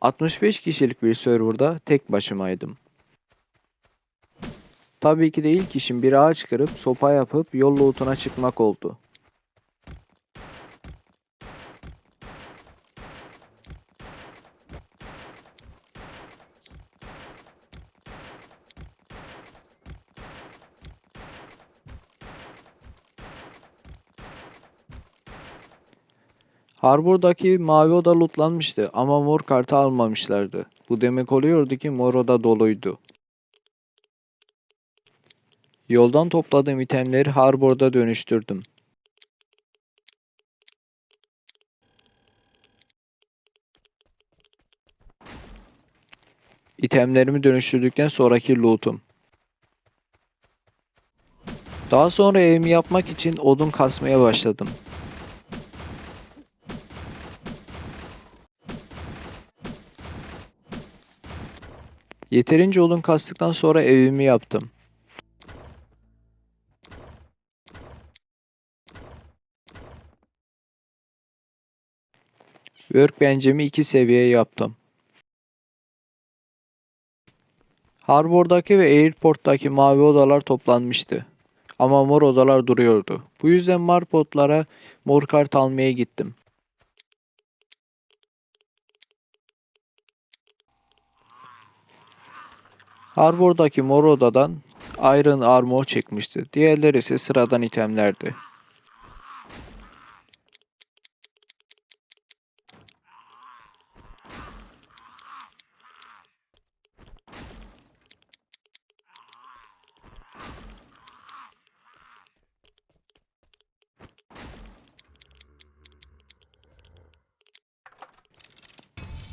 65 kişilik bir serverda tek başımaydım. Tabii ki de ilk işim bir ağaç kırıp sopa yapıp yol lootuna çıkmak oldu. Harbor'daki mavi oda lootlanmıştı ama mor kartı almamışlardı. Bu demek oluyordu ki mor oda doluydu. Yoldan topladığım itemleri Harbor'da dönüştürdüm. İtemlerimi dönüştürdükten sonraki loot'um. Daha sonra evimi yapmak için odun kasmaya başladım. Yeterince odun kastıktan sonra evimi yaptım. Workbench'imi iki seviye yaptım. Harbor'daki ve Airport'taki mavi odalar toplanmıştı. Ama mor odalar duruyordu. Bu yüzden Marpot'lara mor kart almaya gittim. Harbor'daki mor odadan Iron Armor çıkmıştı. Diğerleri ise sıradan itemlerdi.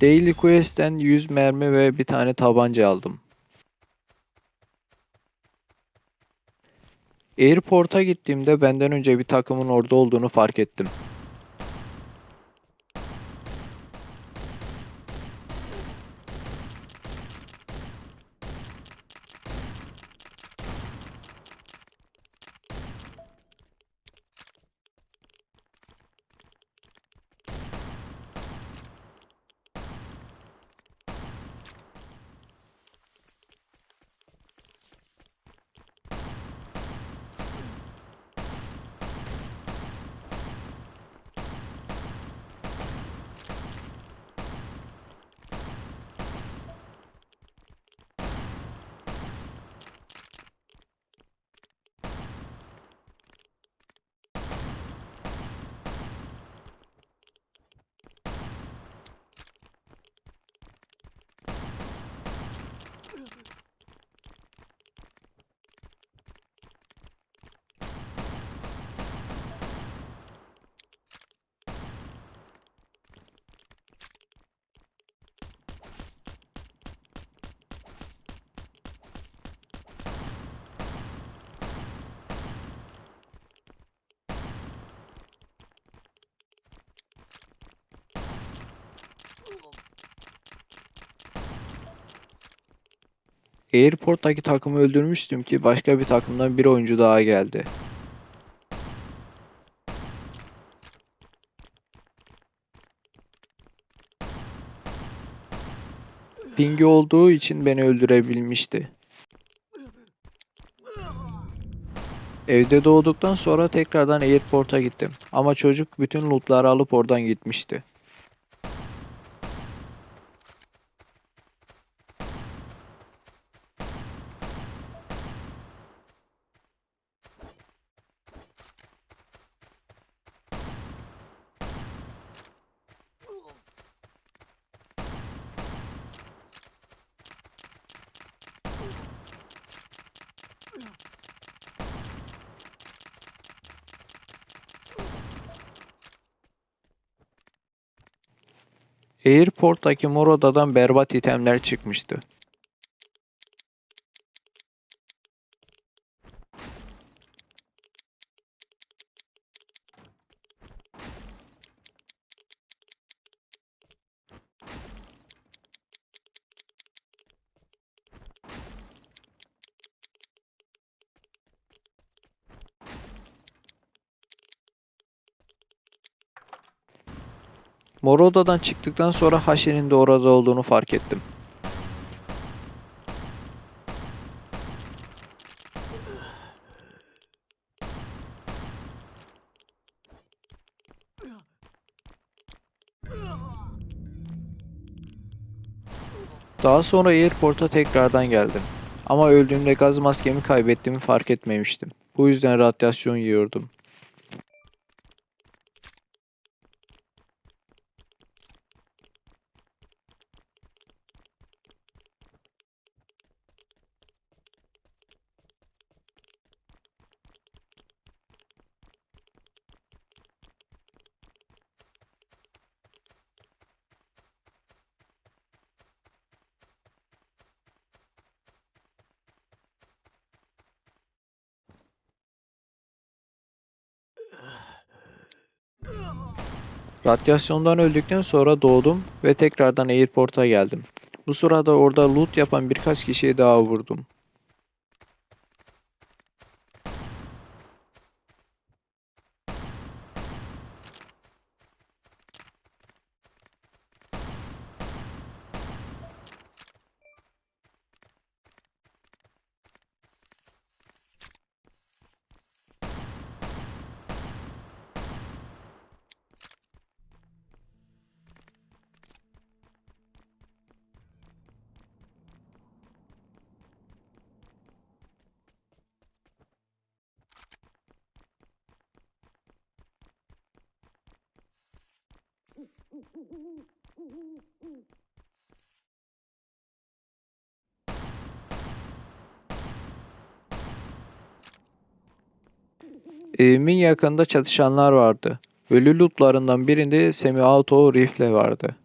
Daily Quest'ten 100 mermi ve bir tane tabanca aldım. Airport'a gittiğimde benden önce bir takımın orada olduğunu fark ettim. Airport'taki takımı öldürmüştüm ki başka bir takımdan bir oyuncu daha geldi. Pingi olduğu için beni öldürebilmişti. Evde doğduktan sonra tekrardan Airport'a gittim. Ama çocuk bütün lootları alıp oradan gitmişti. Airport'taki mor berbat itemler çıkmıştı. Mor odadan çıktıktan sonra Hashi'nin de orada olduğunu fark ettim. Daha sonra airport'a tekrardan geldim. Ama öldüğümde gaz maskemi kaybettiğimi fark etmemiştim. Bu yüzden radyasyon yiyordum. Radyasyondan öldükten sonra doğdum ve tekrardan airport'a geldim. Bu sırada orada loot yapan birkaç kişiyi daha vurdum. Evimin yakında çatışanlar vardı. Ölü lootlarından birinde semi-auto rifle vardı.